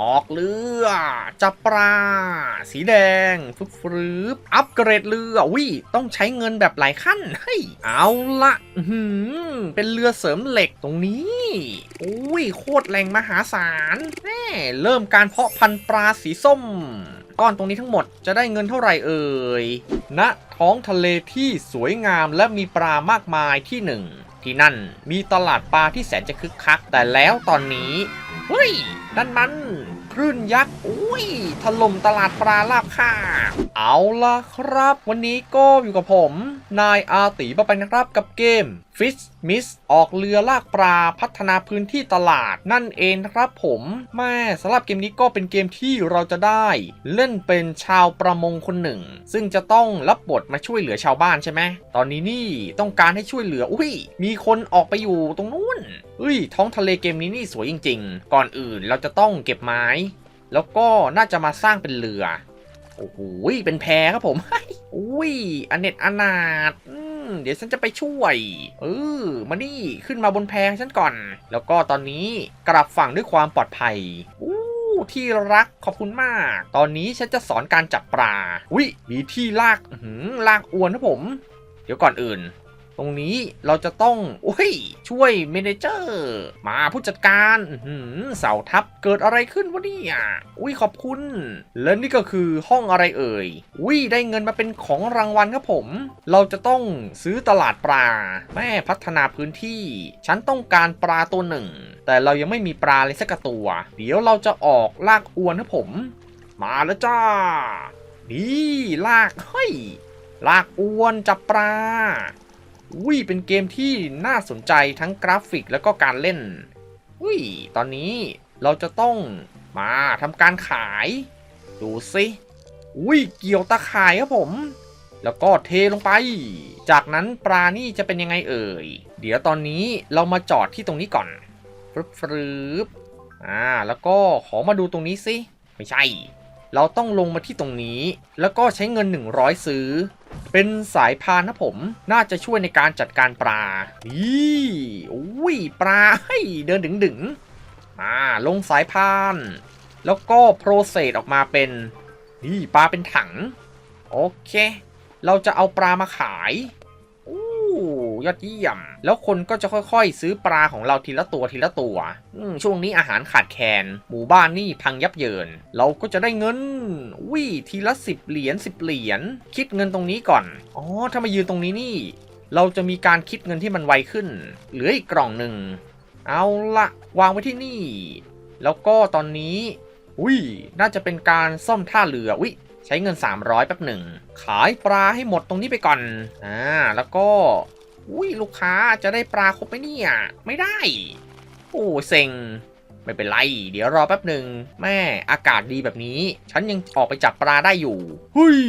ออกเรือ จับปลา สีแดงฟึบฟรึบอัปเกรดเรือวิต้องใช้เงินแบบหลายขั้นเฮ้ยเอาละหือเป็นเรือเสริมเหล็กตรงนี้อุ้ยโคตรแรงมหาศาลแน่เริ่มการเพาะพันธุ์ปลาสีส้มก้อนตรงนี้ทั้งหมดจะได้เงินเท่าไหร่เอ่ยณท้องทะเลที่สวยงามและมีปลามากมายที่หนึ่งที่นั่นมีตลาดปลาที่แสนจะคึกคัก แต่แล้วตอนนี้ เฮ้ย นั่นมัน ลื่นยักษ์อุ้ยถล่มตลาดปลาลาบค่ะ เอาล่ะครับ วันนี้ก็อยู่กับผม นายอาตีมาไปนะครับกับเกม Fish Miss ออกเรือลากปลาพัฒนาพื้นที่ตลาดนั่นเองนะครับผมแม่สำหรับเกมนี้ก็เป็นเกมที่เราจะได้ เล่นเป็นชาวประมงคนหนึ่ง ซึ่งจะต้องรับบทมาช่วยเหลือชาวบ้านใช่ไหมตอนนี้นี่ต้องการให้ช่วยเหลืออุ้ยมีคนออกไปอยู่ตรงนู้นเฮ้ยท้องทะเลเกมนี้นี่สวยจริง ๆ ก่อนอื่นเราจะต้องเก็บไม้ แล้วก็น่าจะมาสร้างเป็นเรือโอ้โหเป็นแพครับผมอุ้ยอเนตอนาถ เดี๋ยวฉันจะไปช่วย เออ มานี่ขึ้นมาบนแพฉันก่อน แล้วก็ตอนนี้กลับฝั่งด้วยความปลอดภัยอู้ที่รักขอบคุณมาก ตอนนี้ฉันจะสอนการจับปลา อุ้ยมีที่ลากหือลากอวนครับผม เดี๋ยวก่อนอื่น ตรงนี้เราจะต้องอุ้ยช่วยเมเนเจอร์มาผู้จัดการเสาทับเกิดอะไรขึ้นวะเนี่ยอุ้ยขอบคุณ และนี่ก็คือห้องอะไรเอ่ยอุ้ยได้เงินมาเป็นของรางวัลครับผม เราจะต้องซื้อตลาดปลา แม่พัฒนาพื้นที่ ฉันต้องการปลาตัวหนึ่ง แต่เรายังไม่มีปลาเลยสักตัว เดี๋ยวเราจะออกลากอวนครับผม มาแล้วจ้า นี่ลากเฮ้ยลากอวนจับปลา อุ้ยเป็นเกมที่น่าสนใจทั้งกราฟิกแล้วก็การเล่น อุ้ยตอนนี้เราจะต้องมาทำการขาย ดูสิอุ้ยเกี่ยวตาข่ายครับผม แล้วก็เทลงไป จากนั้นปลานี่จะเป็นยังไงเอ่ย เดี๋ยวตอนนี้เรามาจอดที่ตรงนี้ก่อนฟรึบฟรึบอ่าแล้วก็ขอมาดูตรงนี้สิไม่ใช่ เราต้องลงมาที่ตรงนี้ แล้วก็ใช้เงิน 100 ซื้อ เป็นสายพานนะผม น่าจะช่วยในการจัดการปลานี่อุ้ยปลาเฮ้เดินดึงดึงๆมาลงสายพาน แล้วก็โปรเซสออกมาเป็นนี่ปลาเป็นถัง โอเค เราจะเอาปลามาขาย ยอดเยี่ยม แล้วคนก็จะค่อยๆ ซื้อปลาของเราทีละตัวทีละตัวอืช่วงนี้อาหารขาดแคลนหมู่บ้านนี่พังยับเยิน เราก็จะได้เงินวิทีละสิบเหรียญสิบเหรียญคิดเงินตรงนี้ก่อนอ๋อถ้ามายืนตรงนี้นี่ เราจะมีการคิดเงินที่มันไวขึ้น เหลืออีกกล่องหนึ่งเอาละวางไว้ที่นี่ แล้วก็ตอนนี้อุ้ยน่าจะเป็นการซ่อมท่าเรืออุ้ยใช้เงิน 300แป๊บหนึ่ง ขายปลาให้หมดตรงนี้ไปก่อน อ่า แล้วก็ อุ้ยลูกค้าจะได้ปลาครบไหมเนี่ย ไม่ได้ โอ้เซ็งไม่เป็นไร เดี๋ยวรอแป๊บหนึ่งแม่อากาศดีแบบนี้ ฉันยังออกไปจับปลาได้อยู่หุย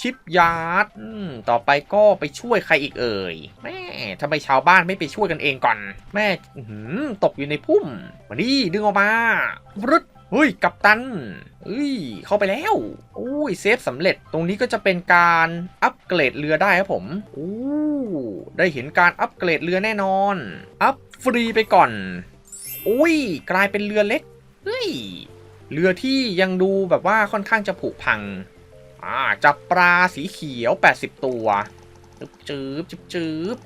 ชิปยาร์ดอืมต่อไปก็ไปช่วยใครอีกเอ่ย แม่ทำไมชาวบ้านไม่ไปช่วยกันเองก่อน แม่อื้อหือตกอยู่ในพุ่มมาดิดึงออกมารึด เฮ้ยกัปตันเอ้ย เข้าไปแล้วอุ้ยเซฟสำเร็จ ตรงนี้ก็จะเป็นการอัปเกรดเรือได้ครับผมอู้ได้เห็นการอัปเกรดเรือแน่นอน อัพฟรีไปก่อน อุ้ย กลายเป็นเรือเล็ก เฮ้ย เรือที่ยังดูแบบว่าค่อนข้างจะผุพัง อ่า จับปลาสีเขียว 80 ตัว จึบจืบจึบจืบ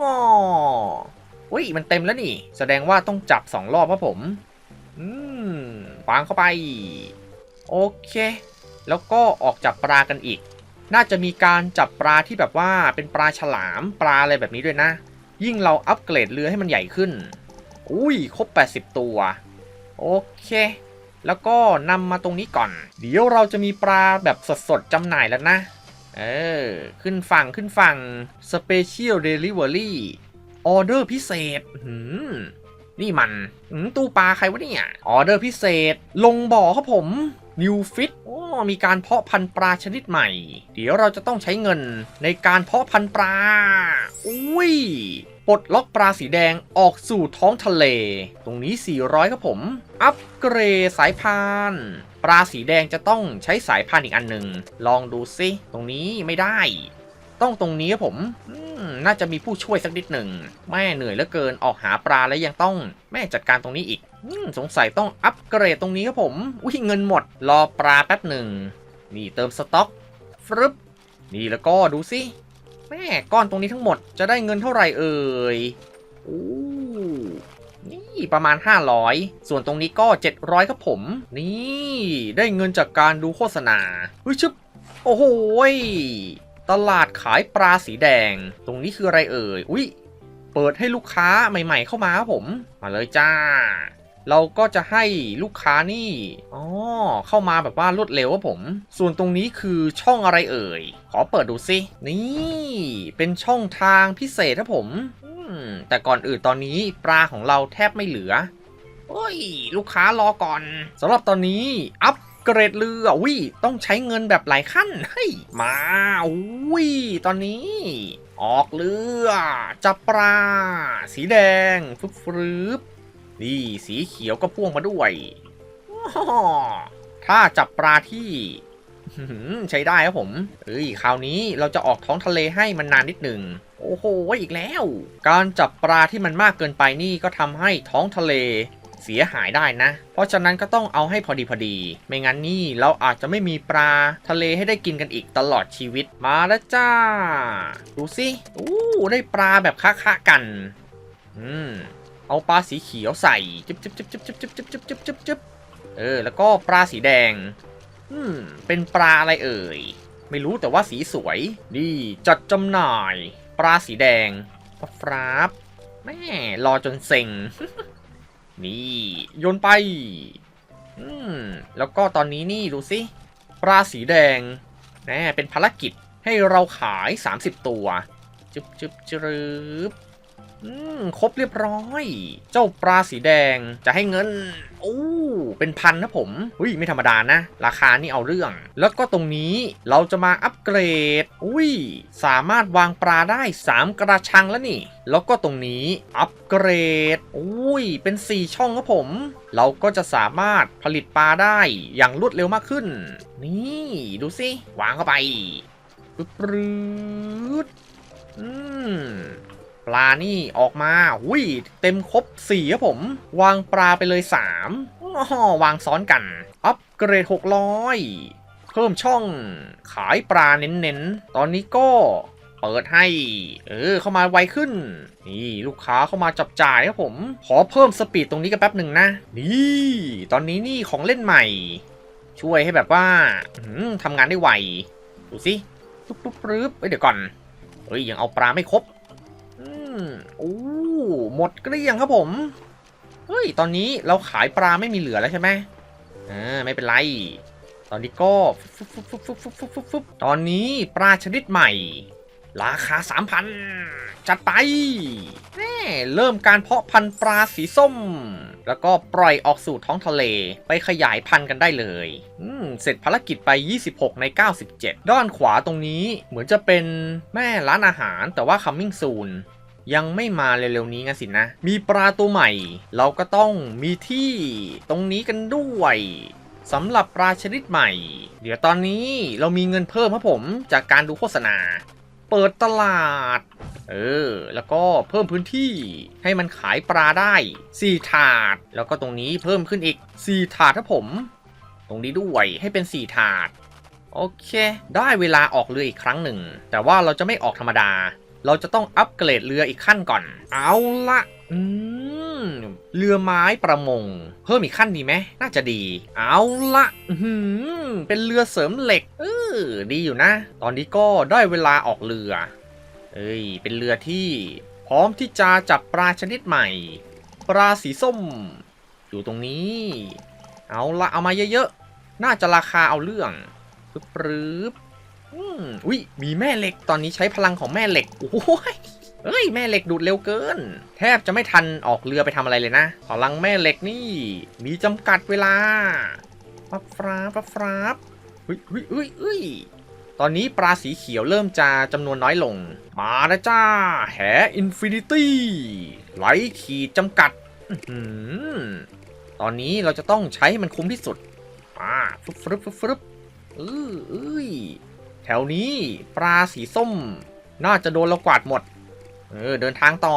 งออุ้ย มันเต็มแล้วนี่ แสดงว่าต้องจับสองรอบครับผม อืมวางเข้าไป โอเค แล้วก็ออกจับปลากันอีก น่าจะมีการจับปลาที่แบบว่าเป็นปลาฉลามปลาอะไรแบบนี้ด้วยนะ ยิ่งเราอัปเกรดเรือให้มันใหญ่ขึ้น อุ้ยครบ 80 ตัว โอเค แล้วก็นำมาตรงนี้ก่อน เดี๋ยวเราจะมีปลาแบบสดๆจำหน่ายแล้วนะ เออ ขึ้นฝั่งขึ้นฝั่ง Special Delivery ออเดอร์พิเศษหืม นี่มันตู้ปลาใครวะเนี่ย ออเดอร์พิเศษ ลงบ่อครับผม New Fit โอ้มีการเพาะพันธุ์ปลาชนิดใหม่ เดี๋ยวเราจะต้องใช้เงินในการเพาะพันธุ์ปลา อุ้ย ปลดล็อกปลาสีแดงออกสู่ท้องทะเล ตรงนี้ 400 ครับผม อัปเกรดสายพานปลาสีแดงจะต้องใช้สายพานอีกอันหนึ่ง ลองดูซิ ตรงนี้ไม่ได้ ต้องตรงนี้ครับผม น่าจะมีผู้ช่วยสักนิดหนึ่ง แม่เหนื่อยเหลือเกินออกหาปลาแล้วยังต้องแม่จัดการตรงนี้อีกสงสัยต้องอัปเกรดตรงนี้ครับผม อุ้ยเงินหมด รอปลาแป๊บหนึ่ง นี่เติมสต็อกฟรึบนี่แล้วก็ดูสิแม่ก้อนตรงนี้ทั้งหมดจะได้เงินเท่าไหร่เอ่ยโอ้นี่ประมาณ 500 ส่วนตรงนี้ก็ 700 ครับผม นี่ ได้เงินจากการดูโฆษณาเฮ้ยชึบโอ้โหย ตลาดขายปลาสีแดง ตรงนี้คืออะไรเอ่ย อุ้ยเปิดให้ลูกค้าใหม่ ๆ เข้ามาครับผม มาเลยจ้า เราก็จะให้ลูกค้านี่ อ๋อ เข้ามาแบบว่ารวดเร็วครับผม ส่วนตรงนี้คือช่องอะไรเอ่ย ขอเปิดดูสินี่ เป็นช่องทางพิเศษครับผม แต่ก่อนอื่นตอนนี้ปลาของเราแทบไม่เหลือ โอ้ย ลูกค้ารอก่อนสำหรับตอนนี้อัป เกรดเรือวิต้องใช้เงินแบบหลายขั้นเฮ้ยมาวิตอนนี้ ออกเรือจับปลา สีแดงฟึบฟรึบนี่สีเขียวก็พ่วงมาด้วยอ้อถ้าจับปลาที่ใช้ได้ครับผมเอ้ยคราวนี้เราจะออกท้องทะเลให้มันนานนิดหนึ่งโอ้โหอีกแล้ว การจับปลาที่มันมากเกินไปนี่ก็ทำให้ท้องทะเล เสียหายได้นะ เพราะฉะนั้นก็ต้องเอาให้พอดีพอดี ไม่งั้นนี่เราอาจจะไม่มีปลาทะเลให้ได้กินกันอีกตลอดชีวิตมาแล้วจ้า ดูสิอู้ได้ปลาแบบค้าๆกัน อืมเอาปลาสีเขียวใส่จึ๊บจึ๊บจึ๊บจึ๊บจึ๊บจึ๊บจึ๊บจึ๊บจึ๊บจึ๊บเออ แล้วก็ปลาสีแดง อืม เป็นปลาอะไรเอ่ย ไม่รู้แต่ว่าสีสวยนี่จัดจำหน่าย ปลาสีแดงฟราบแม่รอจนเซ็ง นี่โยนไป อืม แล้วก็ตอนนี้นี่ดูสิปลาสีแดงแน่เป็นภารกิจให้เราขาย 30 ตัว จึบจึบจึบ อืมครบเรียบร้อย เจ้าปลาสีแดงจะให้เงินโอ้เป็นพันนะผมอุ้ยไม่ธรรมดานะ ราคานี่เอาเรื่อง แล้วก็ตรงนี้เราจะมาอัปเกรดอุ้ยสามารถวางปลาได้ 3 กระชังแล้วนี่ แล้วก็ตรงนี้อัปเกรดอุ้ยเป็น 4 ช่องครับผม เราก็จะสามารถผลิตปลาได้อย่างรวดเร็วมากขึ้น นี่ดูสิวางเข้าไปปึ๊บปรืดอืม ปลานี่ออกมาหุยเต็มครบ4ครับผม วางปลาไปเลย3อ้อวางซ้อนกัน อัปเกรด 600 เพิ่มช่องขายปลาเน้นๆ ตอนนี้ก็เปิดให้ เออ เข้ามาไวขึ้น นี่ลูกค้าเข้ามาจับจ่ายครับผม ขอเพิ่มสปีดตรงนี้กันแป๊บหนึ่งนะ นี่ ตอนนี้นี่ของเล่นใหม่ ช่วยให้แบบว่าทำงานได้ไว ดูสิปุ๊บปุ๊บปุ๊บเอ้ยเดี๋ยวก่อน เฮ้ย ยังเอาปลาไม่ครบ โอ้หมดเกลี้ยงครับผม เฮ้ย ตอนนี้เราขายปลาไม่มีเหลือแล้วใช่ไหมอ่าไม่เป็นไร ตอนนี้ก็ตอนนี้ปลาชนิดใหม่ ราคาสามพันจัดไปแน่เริ่มการเพาะพันธุ์ปลาสีส้ม แล้วก็ปล่อยออกสู่ท้องทะเลไปขยายพันธุ์กันได้เลยอืมเสร็จภารกิจไป 26 ใน 97 ด้านขวาตรงนี้เหมือนจะเป็นแม่ร้านอาหารแต่ว่าคัมมิง soon ยังไม่มาเร็วๆนี้งั้นสินะ มีปลาตัวใหม่ เราก็ต้องมีที่ตรงนี้กันด้วยสำหรับปลาชนิดใหม่ เดี๋ยวตอนนี้เรามีเงินเพิ่มครับผมจากการดูโฆษณา เปิดตลาด เออ แล้วก็เพิ่มพื้นที่ให้มันขายปลาได้ 4 ถาด แล้วก็ตรงนี้เพิ่มขึ้นอีก 4 ถาดครับผม ตรงนี้ด้วยให้เป็น 4 ถาด โอเค ได้เวลาออกเรืออีกครั้งหนึ่ง แต่ว่าเราจะไม่ออกธรรมดา เราจะต้องอัปเกรดเรืออีกขั้นก่อน เอาละอืมเรือไม้ประมง เพิ่มอีกขั้นดีไหมน่าจะดี เอาละอื้อหือเป็นเรือเสริมเหล็กเออดีอยู่นะ ตอนนี้ก็ได้เวลาออกเรือ เอ้ย เป็นเรือที่พร้อมที่จะจับปลาชนิดใหม่ ปลาสีส้ม อยู่ตรงนี้ เอาละเอามาเยอะๆ น่าจะราคาเอาเรื่องปึ๊บปรึบ อุ้ยมีแม่เหล็กตอนนี้ใช้พลังของแม่เหล็กโอ้ยเอ้ยแม่เหล็กดูดเร็วเกิน แทบจะไม่ทันออกเรือไปทำอะไรเลยนะพลังแม่เหล็กนี่ มีจำกัดเวลาปั๊บฟราบปั๊บฟราบเฮ้ยเฮ้ยเฮ้ยเฮ้ยตอนนี้ปลาสีเขียวเริ่มจะจำนวนน้อยลง มาแล้วจ้า แหอินฟินิตี้ไหลขีดจำกัดอตอนนี้เราจะต้องใช้ให้มันคุ้มที่สุดอ่าฟึบฟึบฟึบฟึบเออเอ้ย แถวนี้ปลาสีส้ม น่าจะโดนเรากวาดหมด เออ เดินทางต่อ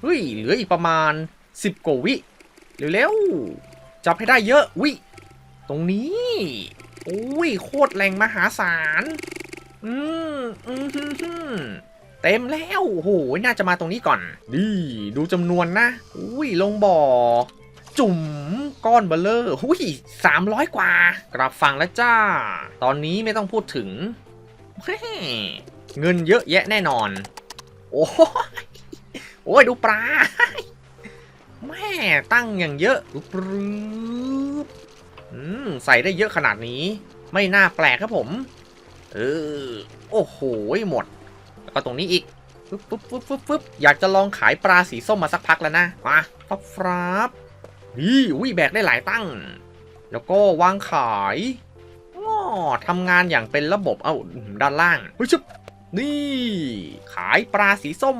เฮ้ย เหลืออีกประมาณ 10กว่าวิเร็วๆจับให้ได้เยอะวิตรงนี้อุ้ยโคตรแรงมหาศาลอืมอืมฮึมเต็มแล้วโอ้โหน่าจะมาตรงนี้ก่อนนี่ดูจำนวนนะอุ้ยลงบ่อ จุ่มก้อนเบลเลอร์หุ้ยสามร้อยกว่า กลับฟังแล้วจ้า ตอนนี้ไม่ต้องพูดถึง เงินเยอะแยะแน่นอน โอ้ยโอ้ยดูปลา แม่ตั้งอย่างเยอะปรึบอืมใส่ได้เยอะขนาดนี้ ไม่น่าแปลกครับผม เออ โอ้โห หมด แล้วก็ตรงนี้อีกฟึบฟึบฟึบฟึบฟึบอยากจะลองขายปลาสีส้มมาสักพักแล้วนะ มาฟับฟรับ นี่อุ้ยแบกได้หลายตั้ง แล้วก็วางขายอ้อทำงานอย่างเป็นระบบเอ้าด้านล่างเฮ้ยชุบนี่ ขายปลาสีส้ม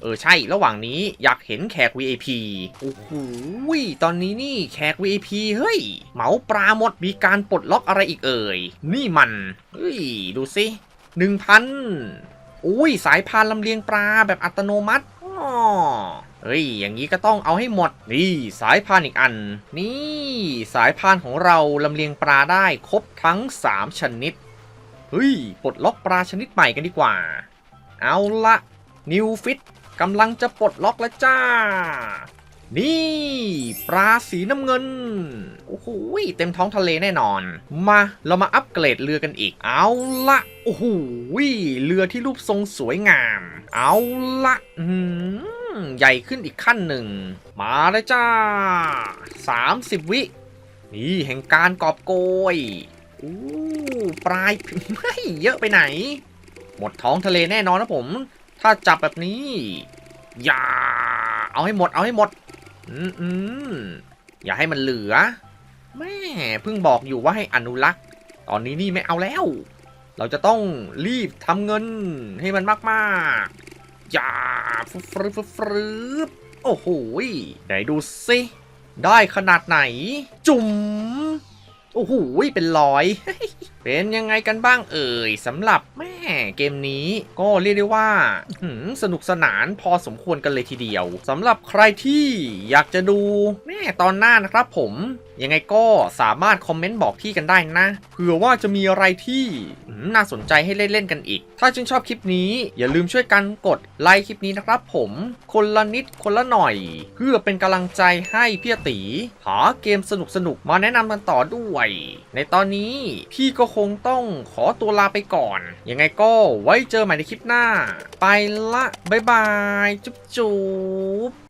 เออใช่ระหว่างนี้อยากเห็นแขก VIP โอ้โหตอนนี้นี่แขก VIP เฮ้ย เหมาปลาหมดมีการปลดล็อกอะไรอีกเอ่ย นี่มันเฮ้ย ดูสิหนึ่งพันอุ้ย สายพานลำเลียงปลาแบบอัตโนมัติอ้อ เฮ้ย อย่างนี้ก็ต้องเอาให้หมด นี่สายพานอีกอัน นี่สายพานของเราลำเลียงปลาได้ครบทั้ง 3 ชนิด เฮ้ย ปลดล็อกปลาชนิดใหม่กันดีกว่า เอาละนิวฟิตกำลังจะปลดล็อกแล้วจ้า นี่ ปลาสีน้ำเงิน โอ้โหเต็มท้องทะเลแน่นอน มาเรามาอัปเกรดเรือกันอีก เอาละโอ้โหเรือที่รูปทรงสวยงาม เอาละอืม ใหญ่ขึ้นอีกขั้นหนึ่ง มาเลยจ้า 30 วิ นี่แห่งการกอบโกยอู้ปลายไม่เยอะไปไหน หมดท้องทะเลแน่นอนนะผม ถ้าจับแบบนี้ อย่า เอาให้หมดเอาให้หมด อืมอย่าให้มันเหลือ แม่เพิ่งบอกอยู่ว่าให้อนุรักษ์ ตอนนี้นี่ไม่เอาแล้ว เราจะต้องรีบทำเงินให้มันมากๆ ยาฟรึบฟรึบฟรึบฟรึบโอ้โหไหนดูสิได้ขนาดไหน จุ๋มโอ้โหเป็นร้อย เป็นยังไงกันบ้างเอ่ยสำหรับแม่เกมนี้ก็เรียกได้ว่าสนุกสนานพอสมควรกันเลยทีเดียวสำหรับใครที่อยากจะดูแม่ตอนหน้านะครับผม ยังไงก็สามารถคอมเมนต์บอกพี่กันได้นะเผื่อว่าจะมีอะไรที่น่าสนใจให้เล่นๆกันอีก ถ้าชื่นชอบคลิปนี้อย่าลืมช่วยกันกดไลค์คลิปนี้นะครับผมคนละนิดคนละหน่อย เพื่อเป็นกำลังใจให้พี่ตีหาเกมสนุกๆมาแนะนำกันต่อด้วย ในตอนนี้พี่ก็คงต้องขอตัวลาไปก่อน ยังไงก็ไว้เจอใหม่ในคลิปหน้า ไปละ บ๊ายบาย จุ๊บจุ๊บ